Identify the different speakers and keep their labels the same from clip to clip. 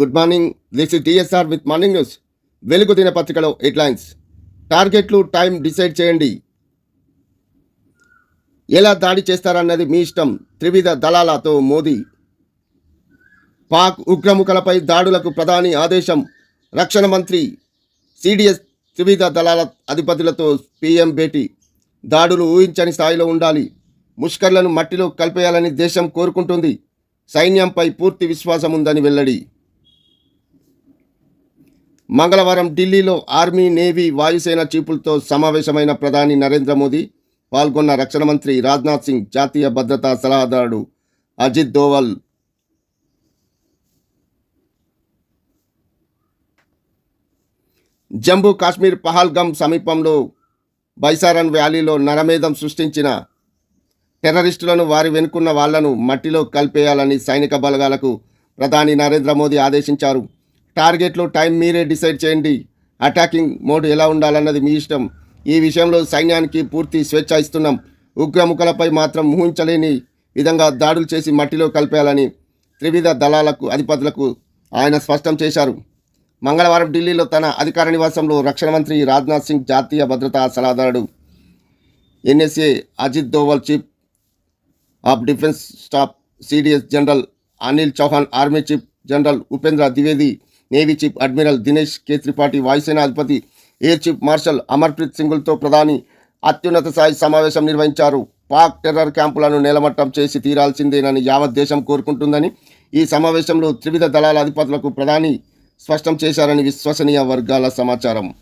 Speaker 1: Good morning this is DSR with morning news Velugu దినపత్రికలో headlines. టార్గెట్లు time decide చేయండి. ఎలా దాడి చేస్తారన్నది మీ ఇష్టం. త్రివిధ దళాలతో మోదీ. పాక్ ఉగ్రముఖలపై దాడులకు ప్రధాని ఆదేశం. రక్షణ మంత్రి సిడిఎస్ త్రివిధ దళాల అధిపతులతో పీఎం భేటీ. దాడులు ఊహించని స్థాయిలో ఉండాలి. ముష్కర్లను మట్టిలో కలిపేయాలని దేశం కోరుకుంటుంది. సైన్యంపై పూర్తి విశ్వాసం ఉందని వెల్లడి. మంగళవారం ఢిల్లీలో ఆర్మీ నేవీ వాయుసేన చీపులతో సమావేశమైన ప్రధాని నరేంద్ర మోదీ పాల్గొన్న రక్షణ మంత్రి రాజ్నాథ్ సింగ్ జాతీయ భద్రతా సలహాదారుడు అజిత్ దోవల్. జమ్మూ కాశ్మీర్ పహల్గమ్ సమీపంలో బైసారన్ వ్యాలీలో నరమేధం సృష్టించిన టెర్రరిస్టులను వారి వెనుకున్న వాళ్ళను మట్టిలో కలిపేయాలని సైనిక బలగాలకు ప్రధాని నరేంద్ర మోదీ ఆదేశించారు. టార్గెట్లు టైం మీరే డిసైడ్ చేయండి. అటాకింగ్ మోడ్ ఎలా ఉండాలన్నది మీ ఇష్టం. ఈ విషయంలో సైన్యానికి పూర్తి స్వేచ్ఛ ఇస్తున్నాం. ఉగ్రముఖలపై మాత్రం ఊహించలేని విధంగా దాడులు చేసి మట్టిలో కలిపేయాలని త్రివిధ దళాలకు అధిపతులకు ఆయన స్పష్టం చేశారు. మంగళవారం ఢిల్లీలో తన అధికార నివాసంలో రక్షణ మంత్రి రాజ్నాథ్ సింగ్ జాతీయ భద్రతా సలహాదారుడు NSA Ajit Doval chief of defence staff CDS general Anil Chauhan army chief general Upendra Dwivedi navy chief admiral Dinesh K Tripathi వాయుసేన అధిపతి ఎయిర్ చీఫ్ మార్షల్ అమర్ప్రీత్ సింగుల్తో ప్రధాని అత్యున్నత స్థాయి సమావేశం నిర్వహించారు. పాక్ టెర్రర్ క్యాంపులను నేలమట్టం చేసి తీరాల్సిందేనని యావత్ దేశం కోరుకుంటుందని ఈ సమావేశంలో త్రివిధ దళాల అధిపతులకు ప్రధాని స్పష్టం చేశారని విశ్వసనీయ వర్గాల సమాచారం.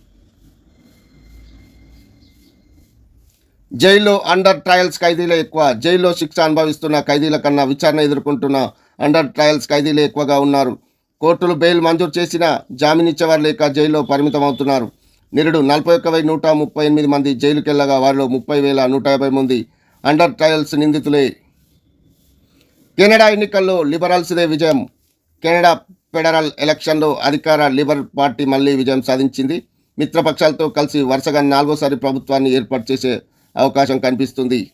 Speaker 1: జైల్లో అండర్ ట్రయల్స్ ఖైదీలే ఎక్కువ. జైల్లో శిక్ష అనుభవిస్తున్న ఖైదీల కన్నా విచారణ ఎదుర్కొంటున్న అండర్ ట్రయల్స్ ఖైదీలే ఎక్కువగా ఉన్నారు. కోర్టులు బెయిల్ మంజూరు చేసినా జామీనిచ్చేవారు లేక జైల్లో పరిమితం అవుతున్నారు నిరుడు నలభై ఒక్క వెయ్యి నూట ముప్పై ఎనిమిది మంది జైలుకెళ్ళగా వారిలో ముప్పై వేల నూట యాభై మంది అండర్ ట్రయల్స్ నిందితులే. కెనడా ఎన్నికల్లో లిబరల్స్దే విజయం. కెనడా ఫెడరల్ ఎలక్షన్లో అధికార లిబరల్ పార్టీ మళ్ళీ విజయం సాధించింది. మిత్రపక్షాలతో కలిసి వరుసగా నాలుగోసారి ప్రభుత్వాన్ని ఏర్పాటు చేసే అవకాశం కనిపిస్తుంది.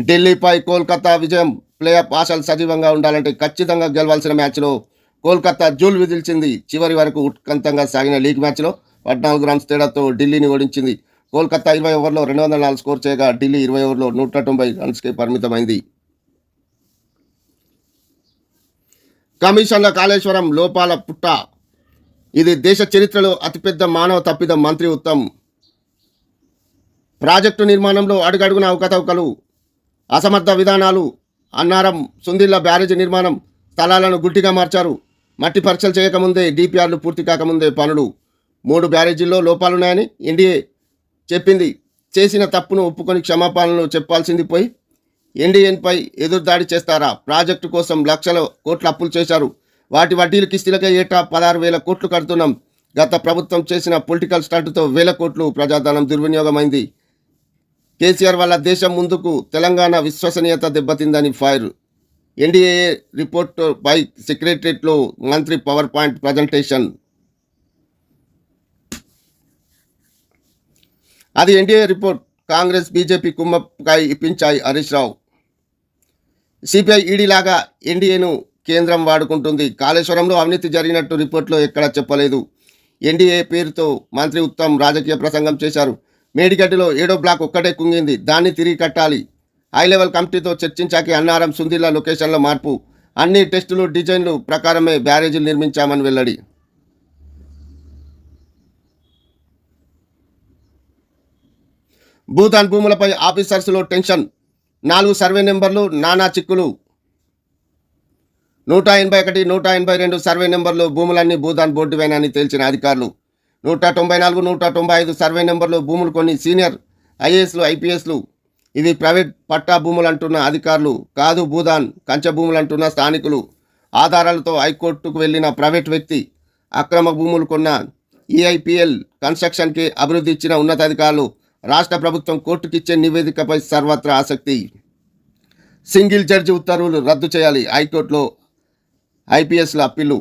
Speaker 1: ఢిల్లీపై కోల్కతా విజయం. ప్లేఆఫ్ ఆశలు సజీవంగా ఉండాలంటే ఖచ్చితంగా గెలవాల్సిన మ్యాచ్లో కోల్కతా జూల్ విదిల్చింది. చివరి వరకు ఉత్కంతంగా సాగిన లీగ్ మ్యాచ్లో పద్నాలుగు రన్స్ తేడాతో ఢిల్లీని ఓడించింది. కోల్కతా ఇరవై ఓవర్లో రెండు వందల నాలుగు స్కోర్ చేయగా ఢిల్లీ ఇరవై ఓవర్లో నూట తొంభై రన్స్కి పరిమితమైంది. కమిషన్ల కాళేశ్వరం లోపాల పుట్ట. ఇది దేశ చరిత్రలో అతిపెద్ద మానవ తప్పిదం మంత్రి ఉత్తమ్. ప్రాజెక్టు నిర్మాణంలో అడుగడుగున అవకతవకలు. అసమర్థ విధానాలు. అన్నారం సుందిల్ల బ్యారేజీ నిర్మాణం. స్థలాలను గుడ్డిగా మార్చారు. మట్టి పరీక్షలు చేయకముందే డిపిఆర్లు పూర్తి కాకముందే పనులు. మూడు బ్యారేజీల్లో లోపాలున్నాయని ఎన్డీఏ చెప్పింది. చేసిన తప్పును ఒప్పుకొని క్షమాపణలు చెప్పాల్సింది పోయి ఎన్డీఎన్పై ఎదురుదాడి చేస్తారా? ప్రాజెక్టు కోసం లక్షల కోట్ల అప్పులు చేశారు. వాటి వడ్డీలు కిస్తీలకే ఏటా పదహారు వేల కోట్లు కడుతున్నాం. గత ప్రభుత్వం చేసిన పొలిటికల్ స్టంట్తో వేల కోట్లు ప్రజాధనం దుర్వినియోగమైంది. కేసీఆర్ వల్ల దేశం ముందుకు తెలంగాణ విశ్వసనీయత దెబ్బతిందని ఫైర్ ఎన్డీఏ రిపోర్ట్ బై సెక్రటరియట్లో మంత్రి పవర్ పాయింట్ ప్రజెంటేషన్. అది ఎన్డీఏ రిపోర్ట్. కాంగ్రెస్ బీజేపీ కుమ్మకాయ ఇప్పించాయి హరీష్ రావు. సిపిఐ ఈడీలాగా ఎన్డీఏను కేంద్రం వాడుకుంటుంది. కాళేశ్వరంలో అవినీతి జరిగినట్టు రిపోర్ట్లో ఎక్కడా చెప్పలేదు. ఎన్డీఏ పేరుతో మంత్రి ఉత్తమ్ రాజకీయ ప్రసంగం చేశారు. మేడిగడ్డలో ఏడో బ్లాక్ ఒక్కటే కుంగింది. దాన్ని తిరిగి కట్టాలి. హై లెవెల్ కమిటీతో చర్చించాకి అన్నారం సుందిల్లా లొకేషన్ల మార్పు. అన్ని టెస్టులు డిజైన్లు ప్రకారమే బ్యారేజీలు నిర్మించామని వెల్లడి. భూతాన్ భూములపై ఆఫీసర్స్లో టెన్షన్. నాలుగు సర్వే నెంబర్లు నానా చిక్కులు. నూట ఎనభై ఒకటి నూట ఎనభై రెండు సర్వే నెంబర్లు భూములన్నీ భూదాన్ బోర్డువేనని తేల్చిన అధికారులు. నూట తొంభై నాలుగు నూట తొంభై ఐదు సర్వే నెంబర్లు భూములు కొన్ని సీనియర్ ఐఏఎస్లు ఐపీఎస్లు. ఇవి ప్రైవేట్ పట్టా భూములు అంటున్న అధికారులు కాదు భూదాన్ కంచె భూములు అంటున్న స్థానికులు. ఆధారాలతో హైకోర్టుకు వెళ్ళిన ప్రైవేట్ వ్యక్తి అక్రమ భూములు కొన్న ఈఐపిఎల్ కన్స్ట్రక్షన్కి అభివృద్ధి ఇచ్చిన ఉన్నతాధికారులు రాష్ట్ర ప్రభుత్వం కోర్టుకిచ్చే నివేదికపై సర్వత్రా ఆసక్తి. సింగిల్ జడ్జి ఉత్తర్వులు రద్దు చేయాలి హైకోర్టులో ఐపీఎస్ల అప్పీలు.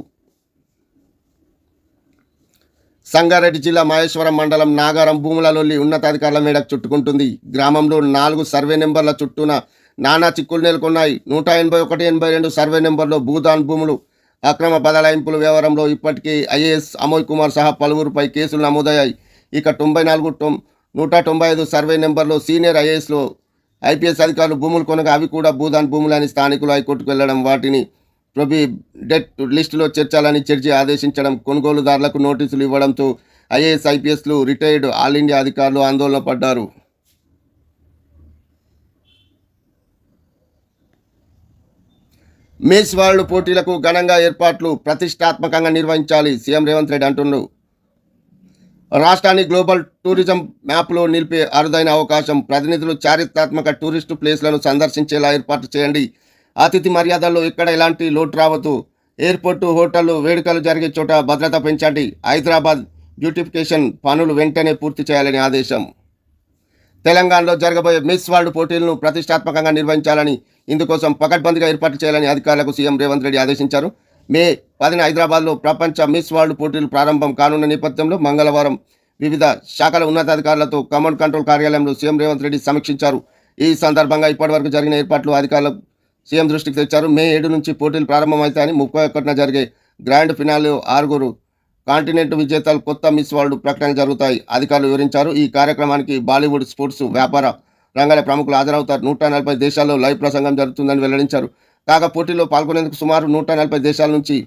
Speaker 1: సంగారెడ్డి జిల్లా మహేశ్వరం మండలం నాగారం భూములలోని ఉన్నతాధికారుల మేడ చుట్టుకుంటుంది. గ్రామంలో నాలుగు సర్వే నెంబర్ల చుట్టూన నానా చిక్కులు నెలకొన్నాయి. నూట ఎనభై ఒకటి ఎనభై రెండు సర్వే నెంబర్లో భూదాన్ భూములు అక్రమ బదలాయింపుల వ్యవహారంలో ఇప్పటికీ ఐఏఎస్ అమోయ్ కుమార్ సహా పలువురుపై కేసులు నమోదయ్యాయి. ఇక తొంభై నాలుగు తొం నూట తొంభై ఐదు సర్వే నెంబర్లో సీనియర్ ఐఏఎస్లో ఐపీఎస్ అధికారులు భూములు కొనగా అవి కూడా భూదాన్ భూములని స్థానికులు హైకోర్టుకు వెళ్ళడం వాటిని డెట్ లిస్టులో చేర్చాలని చర్చి ఆదేశించడం కొనుగోలుదారులకు నోటీసులు ఇవ్వడంతో ఐఏఎస్ ఐపీఎస్లు రిటైర్డ్ ఆల్ ఇండియా అధికారులు ఆందోళన పడ్డారు. మిస్ వరల్డ్ పోటీలకు ఘనంగా ఏర్పాట్లు ప్రతిష్టాత్మకంగా నిర్వహించాలి సీఎం రేవంత్ రెడ్డి అంటున్నారు రాష్ట్రాన్ని గ్లోబల్ టూరిజం మ్యాప్లో నిలిపే అరుదైన అవకాశం ప్రతినిధులు చారిత్రాత్మక టూరిస్టు ప్లేస్లను సందర్శించేలా ఏర్పాటు చేయండి. అతిథి మర్యాదల్లో ఇక్కడ ఎలాంటి లోటు రావద్దు. ఎయిర్పోర్టు హోటళ్ళు వేడుకలు జరిగే చోట భద్రత పెంచండి. హైదరాబాద్ బ్యూటిఫికేషన్ పనులు వెంటనే పూర్తి చేయాలని ఆదేశం. తెలంగాణలో జరగబోయే మిస్ వరల్డ్ పోటీలను ప్రతిష్టాత్మకంగా నిర్వహించాలని ఇందుకోసం పకడ్బందీగా ఏర్పాటు చేయాలని అధికారులకు సీఎం రేవంత్ రెడ్డి ఆదేశించారు. మే పదిన హైదరాబాద్లో ప్రపంచ మిస్ వరల్డ్ పోటీలు ప్రారంభం కానున్న నేపథ్యంలో మంగళవారం వివిధ శాఖల ఉన్నతాధికారులతో కమాండ్ కంట్రోల్ కార్యాలయంలో సీఎం రేవంత్ రెడ్డి సమీక్షించారు. ఈ సందర్భంగా ఇప్పటివరకు జరిగిన ఏర్పాట్లు అధికారులకు సీఎం దృష్టికి తెచ్చారు. మే ఏడు నుంచి పోటీలు ప్రారంభమవుతాయని ముప్పై ఒకటిన జరిగే గ్రాండ్ ఫినాలే ఆరుగురు కాంటినెంట్ విజేతలు కొత్త మిస్ వరల్డ్ ప్రకటన జరుగుతాయి. అధికారులు వివరించారు. ఈ కార్యక్రమానికి బాలీవుడ్ స్పోర్ట్స్ వ్యాపార రంగాల ప్రముఖులు హాజరవుతారు. నూట నలభై దేశాల్లో లైవ్ ప్రసంగం జరుగుతుందని వెల్లడించారు. కాగా పోటీలో పాల్గొనేందుకు సుమారు నూట నలభై దేశాల నుంచి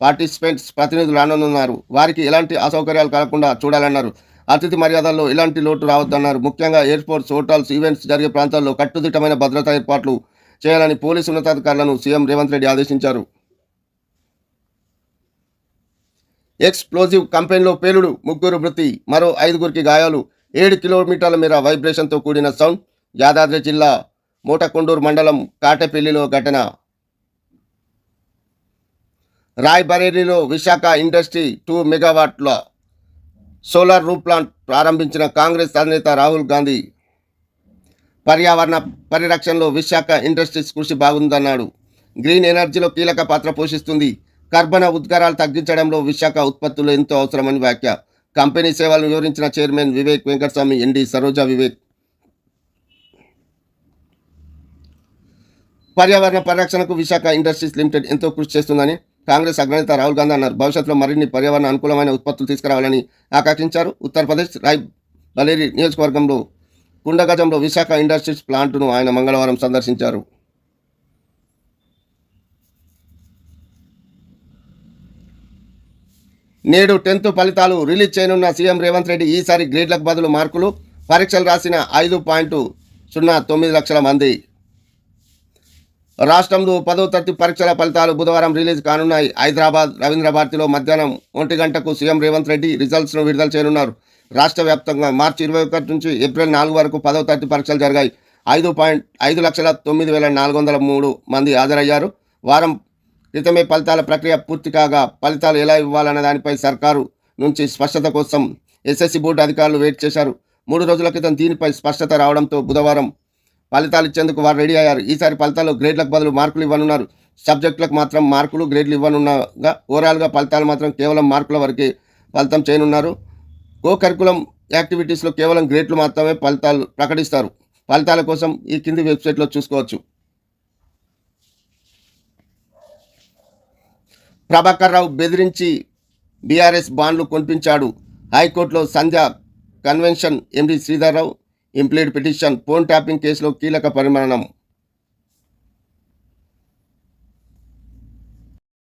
Speaker 1: పార్టిసిపెంట్స్ ప్రతినిధులు రానున్నారు. వారికి ఎలాంటి అసౌకర్యాలు కలగకుండా చూడాలన్నారు. అతిథి మర్యాదల్లో ఎలాంటి లోటు రావద్దన్నారు. ముఖ్యంగా ఎయిర్పోర్ట్స్ హోటల్స్ ఈవెంట్స్ జరిగే ప్రాంతాల్లో కట్టుదిట్టమైన భద్రతా ఏర్పాట్లు చేయాలని పోలీసు ఉన్నతాధికారులను సీఎం రేవంత్ రెడ్డి ఆదేశించారు. ఎక్స్ప్లోజివ్ కంపెనీలో పేలుడు ముగ్గురు మృతి మరో ఐదుగురికి గాయాలు ఏడు కిలోమీటర్ల మేర వైబ్రేషన్తో కూడిన సౌండ్ యాదాద్రి జిల్లా మూటకొండూరు మండలం కాటపల్లిలో ఘటన. రాయ్బరేలీలో విశాఖ ఇండస్ట్రీ టూ మెగావాట్ల సోలార్ రూప్ ప్లాంట్ ప్రారంభించిన కాంగ్రెస్ అధినేత రాహుల్ గాంధీ పర్యావరణ పరిరక్షణలో విశాఖ ఇండస్ట్రీస్ కృషి బాగుందన్నాడు. గ్రీన్ ఎనర్జీలో కీలక పాత్ర పోషిస్తుంది. కర్బన ఉద్గారాలు తగ్గించడంలో విశాఖ ఉత్పత్తులు ఎంతో అవసరమని వ్యాఖ్య. కంపెనీ సేవలను వివరించిన చైర్మన్ వివేక్ వెంకటస్వామి ఎండి సరోజా వివేక్. పర్యావరణ పరిరక్షణకు విశాఖ ఇండస్ట్రీస్ లిమిటెడ్ ఎంతో కృషి చేస్తుందని కాంగ్రెస్ అగ్రనేత రాహుల్ గాంధీ అన్నారు. భవిష్యత్తులో మరిన్ని పర్యావరణ అనుకూలమైన ఉత్పత్తులు తీసుకురావాలని ఆకాంక్షించారు. ఉత్తరప్రదేశ్ రాయ్ బలేరి నియోజకవర్గంలో గుండగజంలో విశాఖ ఇండస్ట్రీస్ ప్లాంట్ను ఆయన మంగళవారం సందర్శించారు. నేడు టెన్త్ ఫలితాలు రిలీజ్ చేయనున్న సీఎం రేవంత్ రెడ్డి ఈసారి గ్రేడ్లకు బదులు మార్కులు పరీక్షలు రాసిన ఐదు పాయింట్ సున్నా తొమ్మిది లక్షల మంది. రాష్ట్రంలో పదో తరగతి పరీక్షల ఫలితాలు బుధవారం రిలీజ్ కానున్నాయి. హైదరాబాద్ రవీంద్ర భారతిలో మధ్యాహ్నం ఒంటి గంటకు సీఎం రేవంత్ రెడ్డి రిజల్ట్స్ను విడుదల చేయనున్నారు. రాష్ట్ర వ్యాప్తంగా మార్చి ఇరవై ఒకటి నుంచి ఏప్రిల్ నాలుగు వరకు పదవ తరగతి పరీక్షలు జరిగాయి. ఐదు పాయింట్ ఐదు లక్షల తొమ్మిది వేల నాలుగు వందల మూడు మంది హాజరయ్యారు. వారం క్రితమే ఫలితాల ప్రక్రియ పూర్తి కాగా ఫలితాలు ఎలా ఇవ్వాలన్న దానిపై సర్కారు నుంచి స్పష్టత కోసం ఎస్ఎస్సి బోర్డు అధికారులు వెయిట్ చేశారు. మూడు రోజుల క్రితం దీనిపై స్పష్టత రావడంతో బుధవారం ఫలితాలు ఇచ్చేందుకు వారు రెడీ అయ్యారు. ఈసారి ఫలితాల్లో గ్రేడ్లకు బదులు మార్కులు ఇవ్వనున్నారు. సబ్జెక్టులకు మాత్రం మార్కులు గ్రేడ్లు ఇవ్వనున్నగా ఓవరాల్గా ఫలితాలు మాత్రం కేవలం మార్కుల వరకే ఫలితం చేయనున్నారు. కో కరికులం యాక్టివిటీస్లో కేవలం గ్రేడ్లు మాత్రమే ఫలితాలు ప్రకటిస్తారు. ఫలితాల కోసం ఈ కింది వెబ్సైట్లో చూసుకోవచ్చు. ప్రభాకర్ రావు బెదిరించి బీఆర్ఎస్ బాండ్లు కొనిపించాడు. హైకోర్టులో Sandhya convention MD Sridhar Rao implead petition phone tapping కేసులో కీలక పరిమాణం